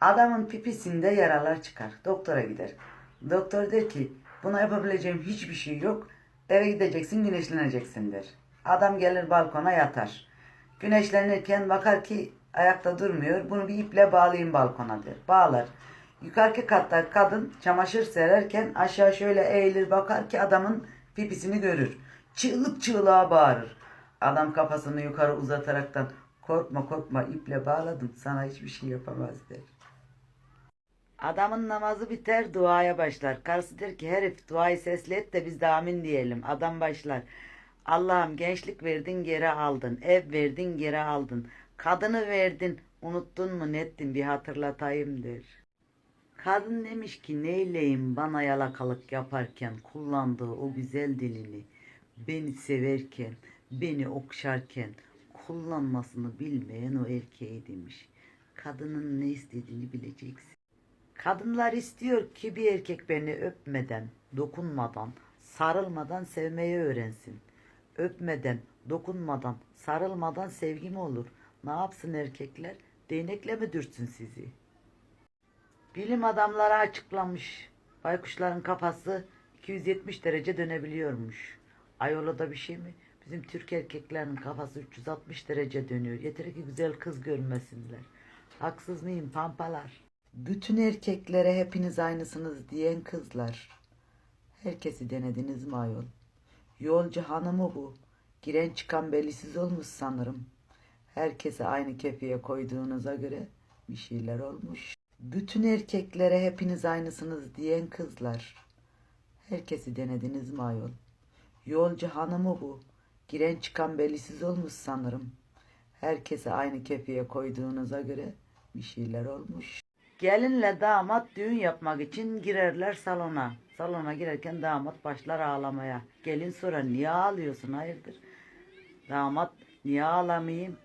Adamın pipisinde yaralar çıkar. Doktora gider. Doktor der ki buna yapabileceğim hiçbir şey yok. Eve gideceksin güneşleneceksin der. Adam gelir balkona yatar. Güneşlenirken bakar ki ayakta durmuyor. Bunu bir iple bağlayayım balkona der. Bağlar. Yukarıki katta kadın çamaşır sererken aşağı şöyle eğilir bakar ki adamın pipisini görür. Çığlık çığlığa bağırır. Adam kafasını yukarı uzataraktan korkma korkma iple bağladım sana hiçbir şey yapamaz der. Adamın namazı biter duaya başlar. Karısı der ki herif duayı sesli et de biz de amin diyelim. Adam başlar. Allah'ım gençlik verdin geri aldın. Ev verdin geri aldın. Kadını verdin unuttun mu nettin bir hatırlatayım der. Kadın demiş ki neyleyim bana yalakalık yaparken kullandığı o güzel dilini beni severken beni okşarken kullanmasını bilmeyen o erkeğe demiş. Kadının ne istediğini bileceksin. Kadınlar istiyor ki bir erkek beni öpmeden, dokunmadan, sarılmadan sevmeyi öğrensin. Öpmeden, dokunmadan, sarılmadan sevgi mi olur? Ne yapsın erkekler? Değnekle mi dürtsün sizi? Bilim adamları açıklamış. Baykuşların kafası 270 derece dönebiliyormuş. Ayola da bir şey mi? Bizim Türk erkeklerinin kafası 360 derece dönüyor. Yeter ki güzel kız görmesinler. Haksız mıyım pampalar? Bütün erkeklere hepiniz aynısınız diyen kızlar. Herkesi denediniz mi ayol? Yolcu hanımı bu. Giren çıkan belisiz olmuş sanırım. Herkese aynı kefeye koyduğunuza göre bir şeyler olmuş. Bütün erkeklere hepiniz aynısınız diyen kızlar. Herkesi denediniz mi ayol? Yolcu hanımı bu. Giren çıkan belisiz olmuş sanırım. Herkese aynı kefeye koyduğunuza göre bir şeyler olmuş. Gelinle damat düğün yapmak için girerler salona. Salona girerken damat başlar ağlamaya. Gelin sonra niye ağlıyorsun hayırdır? Damat niye ağlamayayım?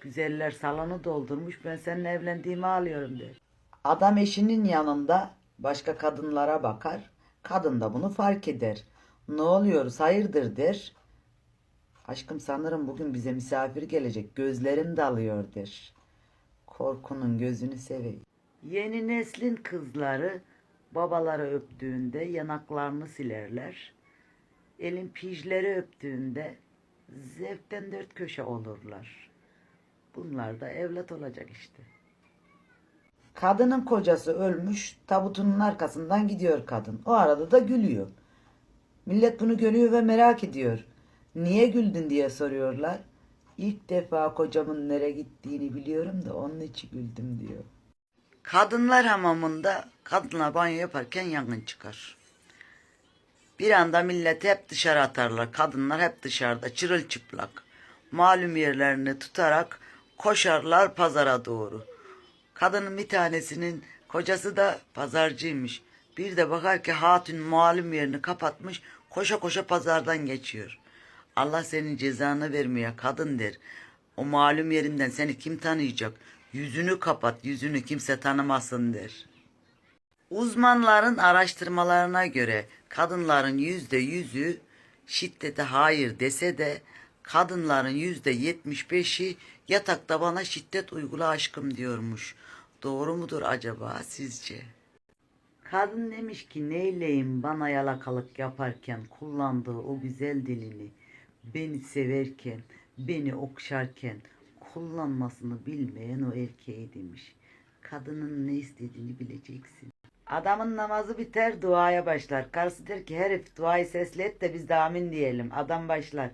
Güzeller salonu doldurmuş ben seninle evlendiğimi ağlıyorum der. Adam eşinin yanında başka kadınlara bakar. Kadın da bunu fark eder. Ne oluyoruz hayırdır der. Aşkım sanırım bugün bize misafir gelecek. Gözlerim dalıyor der. Korkunun gözünü seveyim. Yeni neslin kızları babaları öptüğünde yanaklarını silerler. Elin pijleri öptüğünde zevkten dört köşe olurlar. Bunlar da evlat olacak işte. Kadının kocası ölmüş, tabutunun arkasından gidiyor kadın. O arada da gülüyor. Millet bunu görüyor ve merak ediyor. Niye güldün diye soruyorlar. İlk defa kocamın nereye gittiğini biliyorum da onun için güldüm diyor. Kadınlar hamamında kadınlar banyo yaparken yangın çıkar. Bir anda millet hep dışarı atarlar. Kadınlar hep dışarıda çırılçıplak. Malum yerlerini tutarak koşarlar pazara doğru. Kadının bir tanesinin kocası da pazarcıymış. Bir de bakar ki hatun malum yerini kapatmış koşa koşa pazardan geçiyor. Allah senin cezanı vermeye kadın der. O malum yerinden seni kim tanıyacak? Yüzünü kapat, yüzünü kimse tanımasın der. Uzmanların araştırmalarına göre kadınların yüzde yüzü şiddete hayır dese de kadınların yüzde yetmiş beşi yatakta bana şiddet uygula aşkım diyormuş. Doğru mudur acaba sizce? Kadın demiş ki neyleyim bana yalakalık yaparken kullandığı o güzel dilini beni severken, beni okşarken kullanmasını bilmeyen o erkeğe demiş. Kadının ne istediğini bileceksin. Adamın namazı biter duaya başlar. Karısı der ki herif duayı sesli et de biz de amin diyelim. Adam başlar.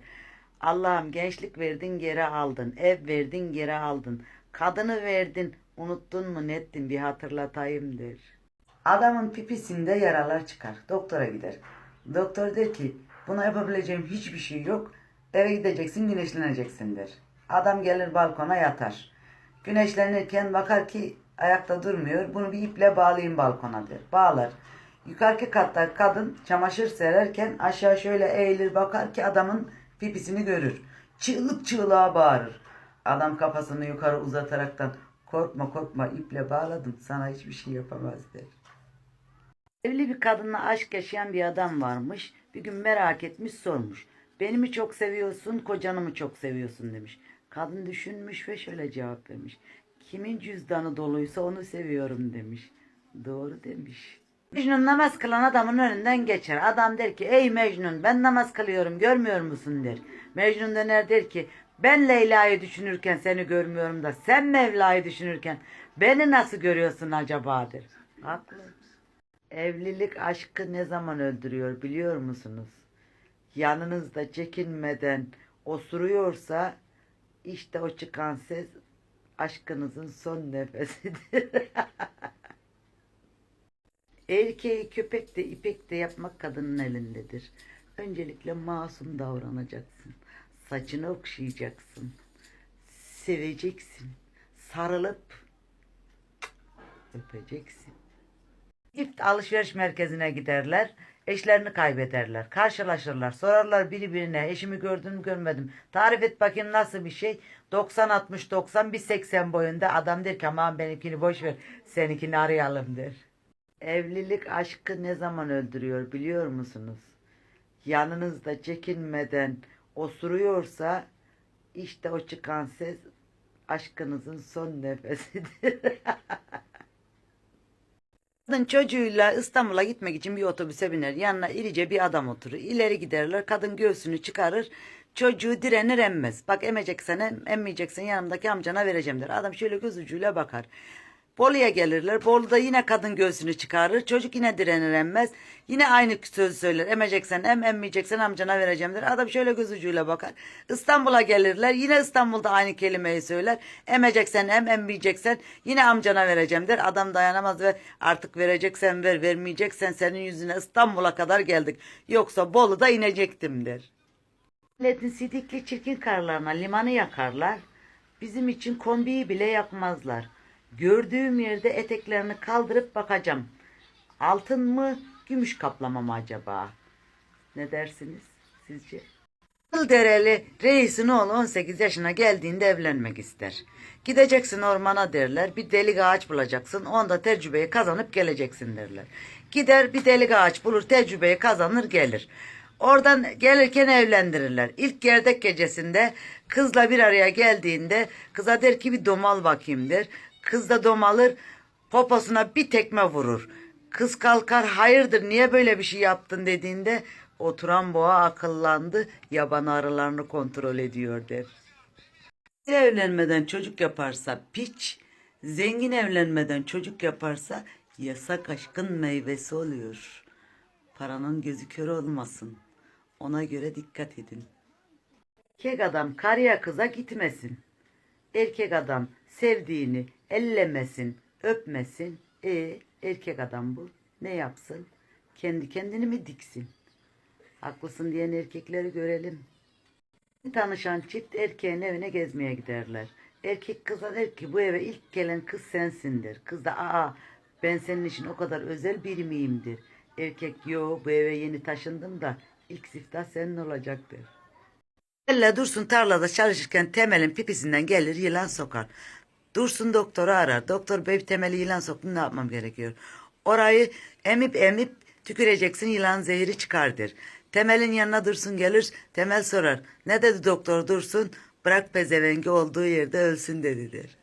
Allah'ım gençlik verdin geri aldın. Ev verdin geri aldın. Kadını verdin unuttun mu nettin bir hatırlatayım der. Adamın pipisinde yaralar çıkar. Doktora gider. Doktor der ki buna yapabileceğim hiçbir şey yok. Eve gideceksin güneşleneceksin der. Adam gelir balkona yatar. Güneşlenirken bakar ki ayakta durmuyor. Bunu bir iple bağlayayım balkona der. Bağlar. Yukarıki katta kadın çamaşır sererken aşağı şöyle eğilir bakar ki adamın pipisini görür. Çığlık çığlığa bağırır. Adam kafasını yukarı uzataraktan korkma korkma iple bağladım sana hiçbir şey yapamaz der. Evli bir kadınla aşk yaşayan bir adam varmış. Bir gün merak etmiş sormuş. Beni mi çok seviyorsun, kocanı mı çok seviyorsun demiş. Kadın düşünmüş ve şöyle cevap vermiş. Kimin cüzdanı doluysa onu seviyorum demiş. Doğru demiş. Mecnun namaz kılan adamın önünden geçer. Adam der ki ey Mecnun ben namaz kılıyorum görmüyor musun der. Mecnun döner der ki ben Leyla'yı düşünürken seni görmüyorum da sen Mevla'yı düşünürken beni nasıl görüyorsun acaba der. Haklı. Evlilik aşkı ne zaman öldürüyor biliyor musunuz? Yanınızda çekinmeden osuruyorsa işte o çıkan ses aşkınızın son nefesidir. Erkeği köpek de ipek de yapmak kadının elindedir. Öncelikle masum davranacaksın. Saçını okşayacaksın. Seveceksin. Sarılıp öpeceksin. Çift alışveriş merkezine giderler. Eşlerini kaybederler. Karşılaşırlar. Sorarlar biri birine. Eşimi gördün mü görmedim. Tarif et bakayım nasıl bir şey. 90-60-90 bir 80 boyunda. Adam der ki aman benimkini boş ver. Seninkini arayalım der. Evlilik aşkı ne zaman öldürüyor biliyor musunuz? Yanınızda çekinmeden osuruyorsa işte o çıkan ses aşkınızın son nefesidir. Kadın çocuğuyla İstanbul'a gitmek için bir otobüse biner. Yanına irice bir adam oturur. İleri giderler. Kadın göğsünü çıkarır. Çocuğu direnir emmez. Bak emeceksen em, emmeyeceksen yanımdaki amcana vereceğim der. Adam şöyle göz ucuyla bakar. Bolu'ya gelirler. Bolu'da yine kadın göğsünü çıkarır. Çocuk yine direnir emmez. Yine aynı sözü söyler. Emeceksen em, emmeyeceksen amcana vereceğim der. Adam şöyle göz ucuyla bakar. İstanbul'a gelirler. Yine İstanbul'da aynı kelimeyi söyler. Emeceksen em, emmeyeceksen yine amcana vereceğim der. Adam dayanamaz ve artık vereceksen ver, vermeyeceksen senin yüzüne İstanbul'a kadar geldik. Yoksa Bolu'da inecektim der. Milletin sidikli çirkin karlarına limanı yakarlar. Bizim için kombiyi bile yakmazlar. Gördüğüm yerde eteklerini kaldırıp bakacağım. Altın mı, gümüş kaplama mı acaba? Ne dersiniz sizce? Kıldereli reisin oğlu 18 yaşına geldiğinde evlenmek ister. Gideceksin ormana derler. Bir delik ağaç bulacaksın. Onda tecrübeyi kazanıp geleceksin derler. Gider bir delik ağaç bulur tecrübeyi kazanır gelir. Oradan gelirken evlendirirler. İlk gerdek gecesinde kızla bir araya geldiğinde kıza der ki bir domal bakayım der. Kız da domalır poposuna bir tekme vurur. Kız kalkar hayırdır niye böyle bir şey yaptın dediğinde oturan boğa akıllandı yaban arılarını kontrol ediyor der. Evlenmeden çocuk yaparsa piç, zengin evlenmeden çocuk yaparsa yasak aşkın meyvesi oluyor. Paranın gözü kör olmasın. Ona göre dikkat edin. Erkek adam karıya kıza gitmesin. Erkek adam sevdiğini ellemesin, öpmesin. E erkek adam bu. Ne yapsın? Kendi kendini mi diksin? Haklısın diyen erkekleri görelim. Tanışan çift erkeğin evine gezmeye giderler. Erkek kıza der ki bu eve ilk gelen kız sensindir. Kız da aa ben senin için o kadar özel biri miyimdir. Erkek yo bu eve yeni taşındım da ilk siftah senin olacaktır. Elle Dursun tarlada çalışırken Temel'in pipisinden gelir yılan sokar. Dursun doktoru arar. Doktor bey Temel'i yılan soktu ne yapmam gerekiyor? Orayı emip emip tüküreceksin yılan zehri çıkardır. Temel'in yanına Dursun gelir. Temel sorar. Ne dedi doktor Dursun? Bırak pezevengi olduğu yerde ölsün dedidir.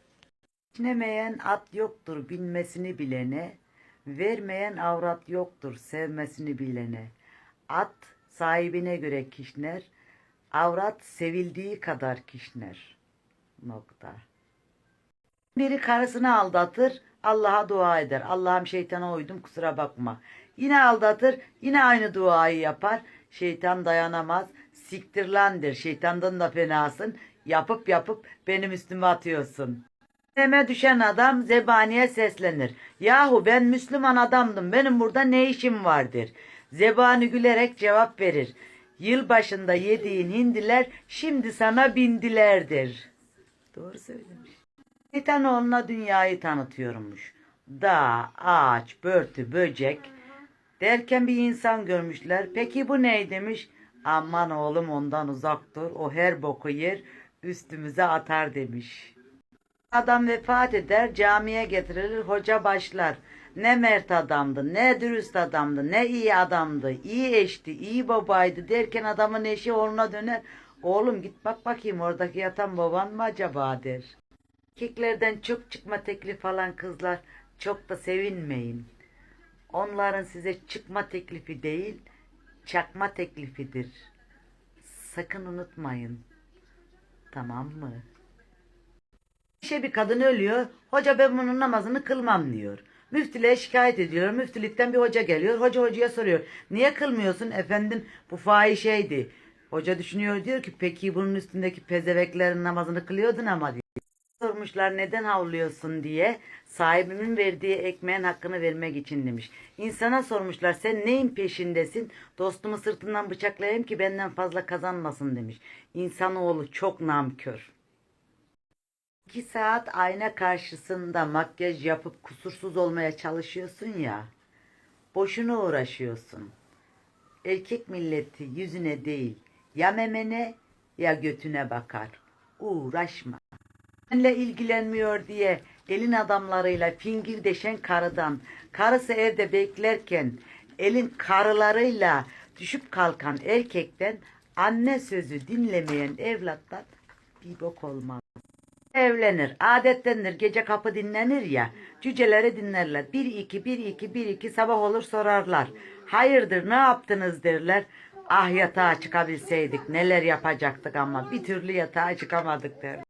Binemeyen at yoktur binmesini bilene. Vermeyen avrat yoktur sevmesini bilene. At sahibine göre kişner. Avrat sevildiği kadar kişner. Nokta. Biri karısını aldatır, Allah'a dua eder. Allah'ım şeytana uydum kusura bakma. Yine aldatır, yine aynı duayı yapar. Şeytan dayanamaz. Siktir lan der. Şeytandan da fenasın. Yapıp yapıp benim üstüme atıyorsun. Deme düşen adam zebaniye seslenir. Yahu ben Müslüman adamdım. Benim burada ne işim vardır? Zebani gülerek cevap verir. Yıl başında yediğin hindiler şimdi sana bindilerdir. Doğru söylemiş. Şeytanoğluna dünyayı tanıtıyormuş. Dağ, ağaç, börtü, böcek derken bir insan görmüşler. Peki bu ney demiş. Aman oğlum ondan uzak dur. O her boku yer üstümüze atar demiş. Adam vefat eder, camiye getirilir, hoca başlar. Ne mert adamdı, ne dürüst adamdı, ne iyi adamdı, iyi eşti, iyi babaydı derken adamın eşi oğluna döner. Oğlum git bak bakayım oradaki yatan baban mı acaba der. Erkeklerden çok çıkma teklif alan kızlar çok da sevinmeyin. Onların size çıkma teklifi değil, çakma teklifidir. Sakın unutmayın. Tamam mı? İşe bir kadın ölüyor. Hoca ben bunun namazını kılmam diyor. Müftülüğe şikayet ediyor. Müftülükten bir hoca geliyor. Hoca hocaya soruyor. Niye kılmıyorsun efendim? Bu fahişeydi. Hoca düşünüyor diyor ki peki bunun üstündeki pezeveklerin namazını kılıyordun ama diyor. Sormuşlar neden havlıyorsun diye. Sahibimin verdiği ekmeğin hakkını vermek için demiş. İnsana sormuşlar sen neyin peşindesin? Dostumu sırtından bıçaklayayım ki benden fazla kazanmasın demiş. İnsanoğlu çok namkör. İki saat ayna karşısında makyaj yapıp kusursuz olmaya çalışıyorsun ya. Boşuna uğraşıyorsun. Erkek milleti yüzüne değil ya memene ya götüne bakar. Uğraşma. Seninle ilgilenmiyor diye elin adamlarıyla fingir deşen karıdan, karısı evde beklerken elin karılarıyla düşüp kalkan erkekten anne sözü dinlemeyen evlattan bir bok olmaz. Evlenir. Adettendir. Gece kapı dinlenir ya. Cüceleri dinlerler. Bir iki, bir iki, bir iki sabah olur sorarlar. Hayırdır ne yaptınız derler. Ah yatağa çıkabilseydik neler yapacaktık ama bir türlü yatağa çıkamadık der.